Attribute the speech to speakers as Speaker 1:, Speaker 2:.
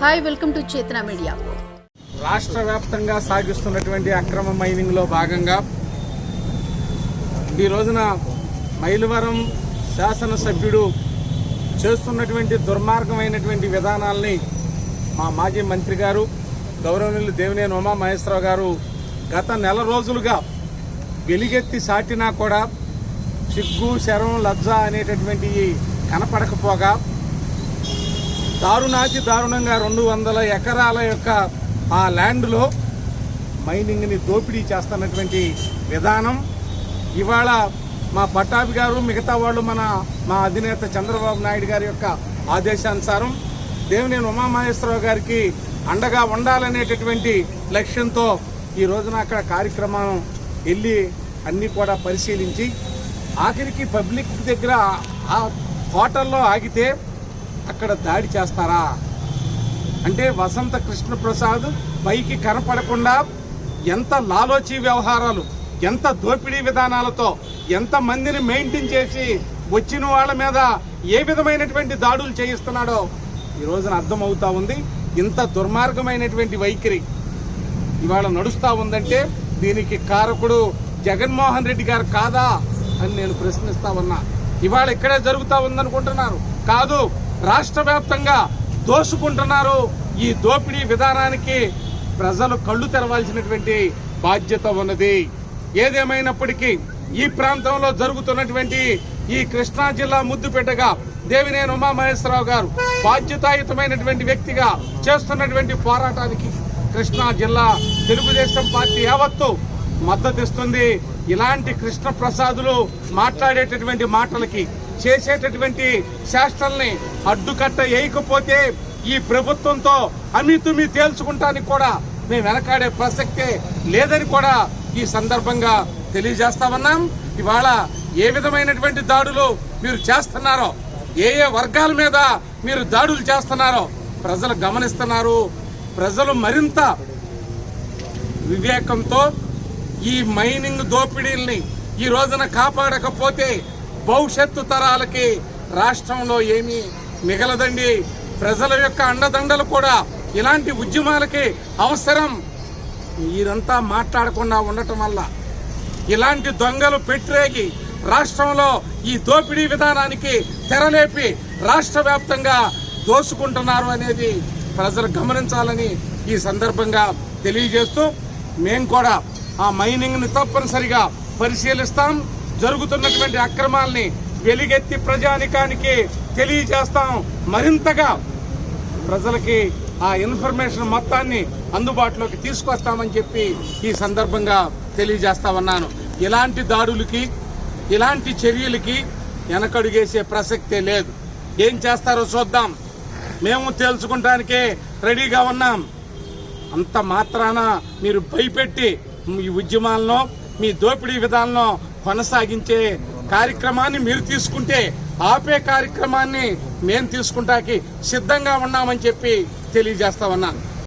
Speaker 1: Hi welcome to Chetana media.
Speaker 2: రాష్ట్ర వ్యాప్తంగా సాగిస్తున్నటువంటి అక్రమ మైనింగ్లో భాగంగా ఈ రోజున మైలవరం శాసనసభ్యుడు చేస్తున్నటువంటి దుర్మార్గమైనటువంటి విధానాల్ని మా మాజీ మంత్రి గారు గౌరవనీయులు దేవినేని ఉమా మహేశ్వరరావు గారు గత నెల రోజులుగా వెలిగెత్తి సాటినా కూడా సిగ్గు శరం లజ్జ అనేటటువంటి కనపడకపోగా దారుణాతి దారుణంగా రెండు వందల ఎకరాల యొక్క ఆ ల్యాండ్లో మైనింగ్ని దోపిడీ చేస్తున్నటువంటి విధానం. ఇవాళ మా పట్టాభి గారు మిగతా వాళ్ళు మన మా అధినేత చంద్రబాబు నాయుడు గారి యొక్క ఆదేశానుసారం దేవినేని ఉమామహేశ్వరరావు గారికి అండగా ఉండాలనేటటువంటి లక్ష్యంతో ఈ రోజున అక్కడ కార్యక్రమం వెళ్ళి అన్నీ కూడా పరిశీలించి ఆఖరికి పబ్లిక్ దగ్గర ఆ హోటల్లో ఆగితే అక్కడ దాడి చేస్తారా? అంటే వసంత కృష్ణ ప్రసాద్ పైకి కనపడకుండా ఎంత లాలోచీ వ్యవహారాలు ఎంత దోపిడీ విధానాలతో ఎంత మందిని మెయింటైన్ చేసి వచ్చిన వాళ్ళ మీద ఏ విధమైనటువంటి దాడులు చేయిస్తున్నాడో ఈ రోజున అర్థమవుతా ఉంది. ఇంత దుర్మార్గమైనటువంటి వైఖరి ఇవాళ నడుస్తూ ఉందంటే దీనికి కారకుడు జగన్మోహన్ రెడ్డి గారు కాదా అని నేను ప్రశ్నిస్తా ఉన్నా. ఇవాళ ఇక్కడే జరుగుతూ ఉందనుకుంటున్నారు. కాదు రాష్ట్ర వ్యాప్తంగా దోసుకుంటున్నారు ఈ దోపిడీ విధానానికి ప్రజలు కళ్ళు తెరవాల్సినటువంటి బాధ్యత ఉన్నది. ఏదేమైనప్పటికీ ఈ ప్రాంతంలో జరుగుతున్నటువంటి ఈ కృష్ణా జిల్లా ముద్దుపెట్టగా దేవినేని ఉమామహేశ్వరరావు గారు బాధ్యతాయుతమైనటువంటి వ్యక్తిగా చేస్తున్నటువంటి పోరాటానికి కృష్ణా జిల్లా తెలుగుదేశం పార్టీ యావత్తు మద్దతిస్తుంది. ఇలాంటి కృష్ణ ప్రసాదులు మాట్లాడేటటువంటి మాటలకి చేసేటటువంటి శాస్త్రాల్ని అడ్డుకట్ట వేయకపోతే ఈ ప్రభుత్వంతో అమితుమి తేల్చుకుంటానికి కూడా మేము వెనకాడే ప్రసక్తే లేదని కూడా ఈ సందర్భంగా తెలియజేస్తా ఉన్నాం ఇవాళ ఏ విధమైనటువంటి దాడులు మీరు చేస్తున్నారో ఏ ఏ వర్గాల మీద మీరు దాడులు చేస్తున్నారో ప్రజలు గమనిస్తున్నారు. ప్రజలు మరింత వివేకంతో ఈ మైనింగ్ దోపిడీల్ని ఈ రోజున కాపాడకపోతే భవిష్యత్తు తరాలకి రాష్ట్రంలో ఏమీ మిగలదండి. ప్రజల యొక్క అండదండలు కూడా ఇలాంటి ఉద్యమాలకి అవసరం. మీరంతా మాట్లాడకుండా ఉండటం వల్ల ఇలాంటి దొంగలు పెట్టరేగి రాష్ట్రంలో ఈ దోపిడీ విధానానికి తెరలేపి రాష్ట్ర వ్యాప్తంగా దోసుకుంటున్నారు అనేది ప్రజలు గమనించాలని ఈ సందర్భంగా తెలియజేస్తూ మేము కూడా ఆ మైనింగ్ని తప్పనిసరిగా పరిశీలిస్తాం. జరుగుతున్నటువంటి అక్రమాల్ని వెలిగెత్తి ప్రజానికానికి తెలియజేస్తాం. మరింతగా ప్రజలకి ఆ ఇన్ఫర్మేషన్ మొత్తాన్ని అందుబాటులోకి తీసుకొస్తామని చెప్పి ఈ సందర్భంగా తెలియజేస్తా ఉన్నాను ఇలాంటి దాడులకి ఇలాంటి చర్యలకి వెనకడుగేసే ప్రసక్తే లేదు. ఏం చేస్తారో చూద్దాం. మేము తేల్చుకుంటానికే రెడీగా ఉన్నాం. అంత మాత్రాన మీరు భయపెట్టి మీ ఉద్యమాలను మీ దోపిడీ విధాలను కొనసాగించే కార్యక్రమాన్ని మీరు తీసుకుంటే ఆపే కార్యక్రమాన్ని మేము తీసుకుంటాకి సిద్ధంగా ఉన్నామని చెప్పి తెలియజేస్తా ఉన్నాను.